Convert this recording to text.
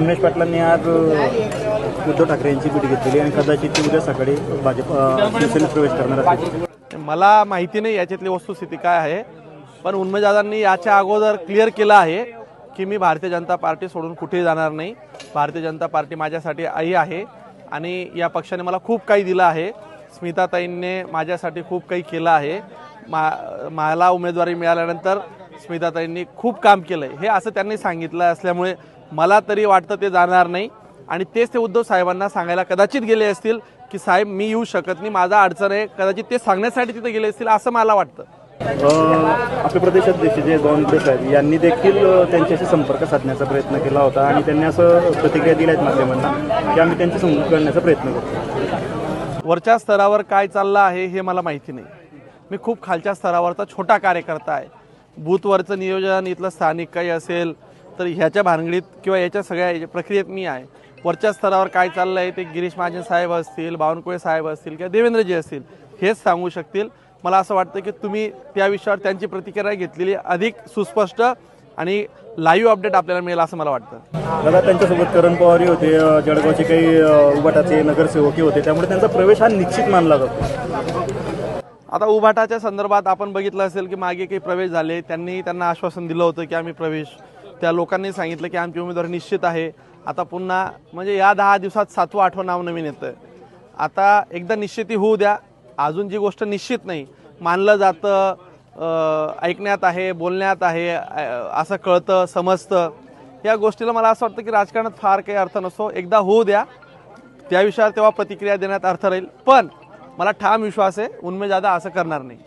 उमेश पाटलांनी आज उद्धव ठाकरे यांची भेट घेतलेली आणि कदाचित ते उद्या सकाळी भाजप शिवसेनेत प्रवेश करणार असतील मला माहिती नाही याच्यातली वस्तुस्थिती काय आहे पण उन्मेदादांनी याच्या अगोदर क्लिअर केलं आहे की मी भारतीय जनता पार्टी सोडून कुठेही जाणार नाही. भारतीय जनता पार्टी माझ्यासाठी आई आहे आणि या पक्षाने मला खूप काही दिलं आहे. स्मिताताईंनी माझ्यासाठी खूप काही केलं आहे. मा मला उमेदवारी मिळाल्यानंतर स्मिताताईंनी खूप काम केलं आहे हे असं त्यांनी सांगितलं असल्यामुळे मला तरी वाटतं ते जाणार नाही. आणि तेच ते उद्धव साहेबांना सांगायला कदाचित गेले असतील की साहेब मी येऊ शकत नाही. माझा अडचण आहे. कदाचित ते सांगण्यासाठी तिथे गेले असतील असं मला वाटतं. आपले प्रदेशाध्यक्ष जे बावनकुळे साहेब यांनी देखील त्यांच्याशी संपर्क साधण्याचा प्रयत्न केला होता आणि त्यांनी असं प्रतिक्रिया दिल्या आहेत माध्यमांना की आम्ही त्यांची संपर्क करण्याचा प्रयत्न करतो. वरच्या स्तरावर काय चाललं आहे हे मला माहिती नाही. मी खूप खालच्या स्तरावरचा छोटा कार्यकर्ता आहे. बूथवरचं नियोजन इथलं स्थानिक काही असेल तर ह्याच्या भानगडीत किंवा याच्या सगळ्या प्रक्रियेत मी आहे. वरच्या स्तरावर काय चाललं आहे ते गिरीश महाजन साहेब असतील बावनकुळे साहेब असतील किंवा देवेंद्रजी असतील हेच सांगू शकतील. मला असं वाटतं की तुम्ही त्या विषयावर त्यांची प्रतिक्रिया घेतलेली अधिक सुस्पष्ट आणि लाईव्ह अपडेट आपल्याला मिळेल असं मला वाटतं. दादा त्यांच्यासोबत करण पवारही होते जळगावचे काही अ, उबाटाचे नगरसेवकही होते त्यामुळे त्यांचा प्रवेश हा निश्चित मानला जातो. आता उभाटाच्या संदर्भात आपण बघितलं असेल की मागे काही प्रवेश झाले त्यांनी त्यांना आश्वासन दिलं होतं की आम्ही प्रवेश त्या लोकांनी सांगितलं की आमची उमेदवारी निश्चित आहे. आता पुन्हा म्हणजे या दहा दिवसात सातवं आठवं नाव नवीन येतं आता एकदा निश्चिती होऊ द्या. अजून जी गोष्ट निश्चित नाही मानलं जातं ऐकण्यात आहे बोलण्यात आहे असं कळतं समजतं. या गोष्टीला मला असं वाटतं की राजकारणात फार काही अर्थ नसतो. एकदा होऊ द्या. त्या विषयावर तेव्हा प्रतिक्रिया देण्यात अर्थ राहील. पण मला ठाम विश्वास आहे उन्मेजादा असं करणार नाही.